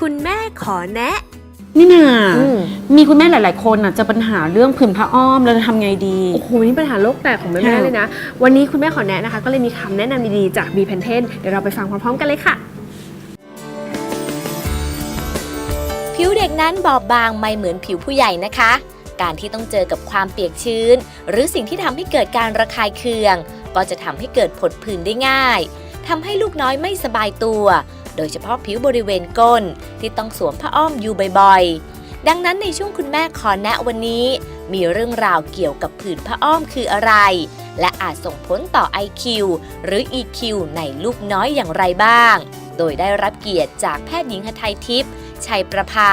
คุณแม่ขอแนะ นี่นาอืม มีคุณแม่หลาย ๆ คนอะเจะปัญหาเรื่องผื่นผ้าอ้อมเราจะทำไงดี โอ้โหนี่ปัญหาโลกแตกของแม่ๆค่ะ เลยนะ วันนี้คุณแม่ขอแนะนะคะ ก็เลยมีคำแนะนำดีๆจากบีเพนเทนเดี๋ยวเราไปฟังพร้อมๆกันเลยค่ะ ผิวเด็กนั้นบอบบางไม่เหมือนผิวผู้ใหญ่นะคะ การที่ต้องเจอกับความเปียกชื้น หรือสิ่งที่ทำให้เกิดการระคายเคือง ก็จะทำให้เกิดผดผื่นได้ง่ายทำให้ลูกน้อยไม่สบายตัว โดยเฉพาะผิวบริเวณก้น ที่ต้องสวมผ้าอ้อมอยู่บ่อยๆ ดังนั้นในช่วงคุณแม่ขอแนะวันนี้ มีเรื่องราวเกี่ยวกับผื่นผ้าอ้อมคืออะไร และอาจส่งผลต่อ IQ หรือ EQ ในลูกน้อยอย่างไรบ้าง โดยได้รับเกียรติจากแพทย์หญิงหทัยทิพย์ชัยประภา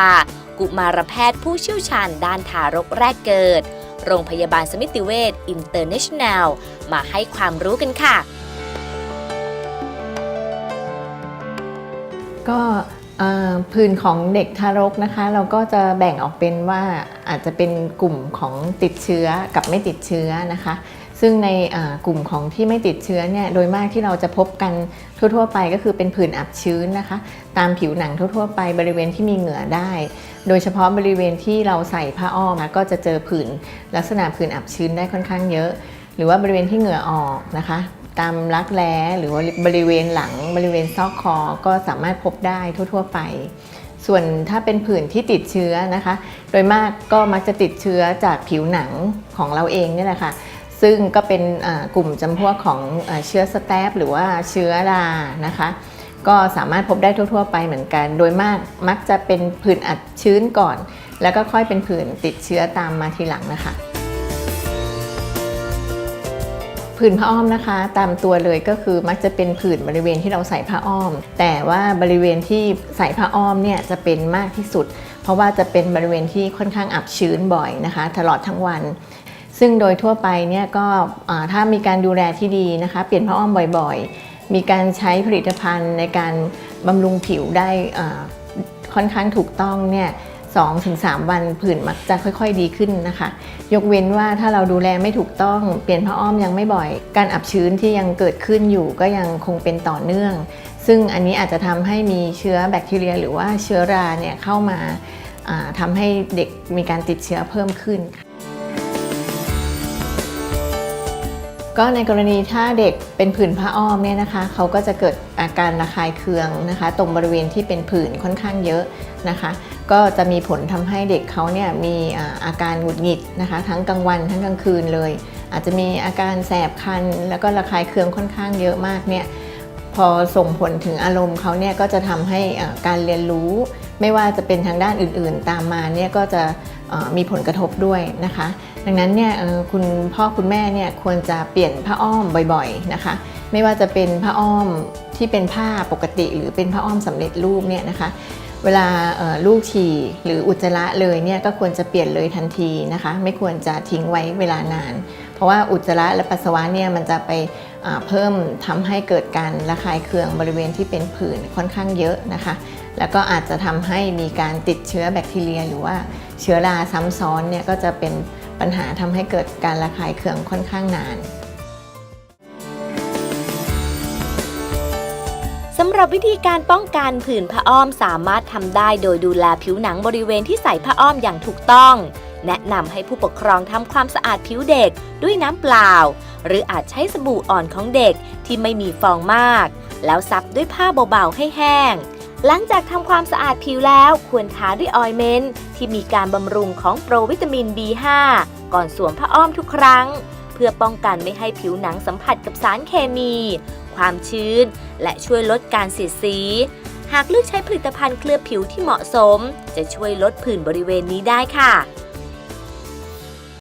กุมารแพทย์ผู้เชี่ยวชาญด้านทารกแรกเกิด โรงพยาบาลสมิติเวชอินเตอร์เนชั่นแนลมาให้ความรู้กันค่ะ ก็เอ่อผื่นของเด็กทารกนะคะ เราก็จะแบ่งออกเป็นว่าอาจจะเป็นกลุ่มของติดเชื้อกับไม่ติดเชื้อนะคะ ซึ่งในกลุ่มของที่ไม่ติดเชื้อเนี่ยโดยมากที่เราจะพบกันทั่ว ๆ ไปก็คือเป็นผื่นอับชื้นนะคะ ตามผิวหนังทั่ว ๆ ไปบริเวณที่มีเหงื่อได้ โดยเฉพาะบริเวณที่เราใส่ผ้าอ้อมก็จะเจอผื่นลักษณะผื่นอับชื้นได้ค่อนข้างเยอะ หรือว่าบริเวณที่เหงื่อออกนะคะ ตามรักแร้หรือว่าบริเวณหลังบริเวณซอกคอก็สามารถพบได้ทั่ว ๆ ไป ส่วนถ้าเป็นผื่นที่ติดเชื้อนะคะ โดยมากก็มักจะติดเชื้อจากผิวหนังของเราเองเนี่ยแหละค่ะซึ่งก็เป็นกลุ่มจำพวกของเชื้อสแตปหรือว่าเชื้อรานะคะ ก็สามารถพบได้ทั่ว ๆ ไปเหมือนกัน โดยมากมักจะเป็นผื่นอัดชื้นก่อน แล้วก็ค่อยเป็นผื่นติดเชื้อตามมาทีหลังนะคะ ผื่นผ้าอ้อมนะคะ ตามตัวเลยก็คือมักจะเป็นผื่นบริเวณที่เราใส่ผ้าอ้อม แต่ว่าบริเวณที่ใส่ผ้าอ้อมเนี่ยจะเป็นมากที่สุด เพราะว่าจะเป็นบริเวณที่ค่อนข้างอับชื้นบ่อยนะคะ ตลอดทั้งวัน ซึ่งโดยทั่วไปเนี่ยก็ถ้ามีการดูแลที่ดีนะคะ เปลี่ยนผ้าอ้อมบ่อยๆ มีการใช้ผลิตภัณฑ์ในการบำรุงผิวได้ค่อนข้างถูกต้องเนี่ย 2-3 วันผื่นมักจะค่อยๆดีขึ้นนะคะ ยกเว้นว่าถ้าเราดูแลไม่ถูกต้องเปลี่ยนผ้าอ้อมยังไม่บ่อย การอับชื้นที่ยังเกิดขึ้นอยู่ก็ยังคงเป็นต่อเนื่อง ซึ่งอันนี้อาจจะทำให้มีเชื้อแบคทีเรีย หรือว่าเชื้อราเนี่ยเข้ามาาทำให้เด็กมีการติดเชื้อเพิ่มขึ้นค่ะ ก็ในกรณีถ้าเด็กเป็นผื่นผ้าอ้อมเนี่ยนะคะเขาก็จะเกิดอาการระคายเคืองนะคะ ตรงบริเวณที่เป็นผื่นค่อนข้างเยอะนะคะ ก็จะมีผลทำให้เด็กเขาเนี่ยมีอาการหงุดหงิดนะคะ ทั้งกลางวันทั้งกลางคืนเลย อาจจะมีอาการแสบคัน แล้วก็ระคายเคืองค่อนข้างเยอะมากเนี่ยพอส่งผลถึงอารมณ์เขาเนี่ยก็จะทำให้การเรียนรู้ ไม่ว่าจะเป็นทางด้านอื่นๆ ตามมาเนี่ยก็จะมีผลกระทบด้วยนะคะ ดังนั้นเนี่ยคุณพ่อคุณแม่เนี่ยควรจะเปลี่ยนผ้าอ้อมบ่อยๆนะคะ ไม่ว่าจะเป็นผ้าอ้อมที่เป็นผ้าปกติหรือเป็นผ้าอ้อมสำเร็จรูปเนี่ยนะคะ เวลาลูกฉี่หรืออุจจาระเลยเนี่ยก็ควรจะเปลี่ยนเลยทันทีนะคะ ไม่ควรจะทิ้งไว้เวลานาน เพราะว่าอุจจาระและปัสสาวะเนี่ยมันจะไปเพิ่มทำให้เกิดการระคายเคืองบริเวณที่เป็นผื่นค่อนข้างเยอะนะคะ แล้วก็อาจจะทำให้มีการติดเชื้อแบคทีเรีย หรือว่าเชื้อราซ้ำซ้อนเนี่ยก็จะเป็น ปัญหาทำให้เกิดการระคายเคืองค่อนข้างนานสำหรับวิธีการป้องกันผื่นผ้าอ้อมสามารถทำได้โดยดูแลผิวหนังบริเวณที่ใส่ผ้าอ้อมอย่างถูกต้อง แนะนำให้ผู้ปกครองทำความสะอาดผิวเด็กด้วยน้ำเปล่า หรืออาจใช้สบู่อ่อนของเด็กที่ไม่มีฟองมาก แล้วซับด้วยผ้าเบาๆให้แห้ง หลังจากทำความสะอาดผิวแล้วควรทาด้วยออยล์เมนต์ที่มีการบำรุงของโปรวิตามิน B5 ก่อนสวมผ้าอ้อมทุกครั้ง เพื่อป้องกันไม่ให้ผิวหนังสัมผัสกับสารเคมี ความชื้น และช่วยลดการเสียดสี หากเลือกใช้ผลิตภัณฑ์เคลือบผิวที่เหมาะสม จะช่วยลดผื่นบริเวณนี้ได้ค่ะ